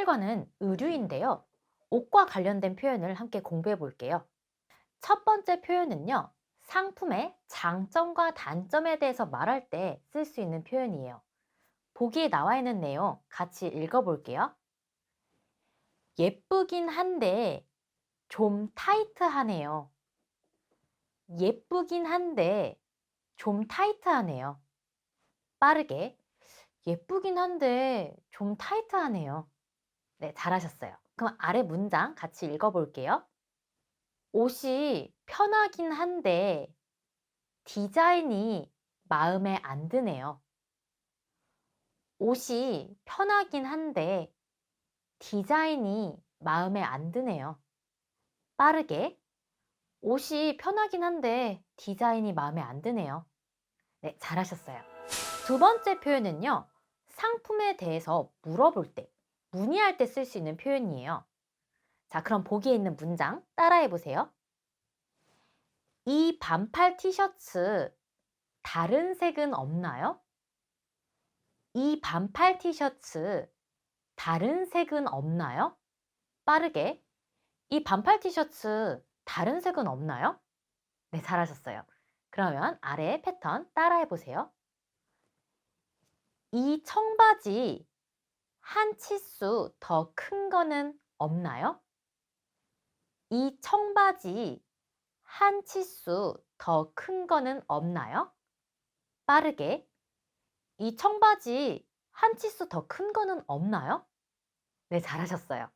세계관은 의류인데요. 옷과 관련된 표현을 함께 공부해 볼게요. 첫 번째 표현은요. 상품의 장점과 단점에 대해서 말할 때 쓸 수 있는 표현이에요. 보기에 나와 있는 내용 같이 읽어 볼게요. 예쁘긴 한데 좀 타이트하네요. 예쁘긴 한데 좀 타이트하네요. 빠르게 예쁘긴 한데 좀 타이트하네요. 네, 잘하셨어요. 그럼 아래 문장 같이 읽어 볼게요. 옷이 편하긴 한데 디자인이 마음에 안 드네요. 옷이 편하긴 한데 디자인이 마음에 안 드네요. 빠르게 옷이 편하긴 한데 디자인이 마음에 안 드네요. 네, 잘하셨어요. 두 번째 표현은요. 상품에 대해서 물어볼 때, 문의할 때 쓸 수 있는 표현이에요. 자, 그럼 보기에 있는 문장 따라해 보세요. 이 반팔 티셔츠 다른 색은 없나요? 이 반팔 티셔츠 다른 색은 없나요? 빠르게. 이 반팔 티셔츠 다른 색은 없나요? 네, 잘하셨어요. 그러면 아래 패턴 따라해 보세요. 이 청바지 한 치수 더 큰 거는 없나요? 이 청바지 한 치수 더 큰 거는 없나요? 빠르게. 이 청바지 한 치수 더 큰 거는 없나요? 네, 잘하셨어요.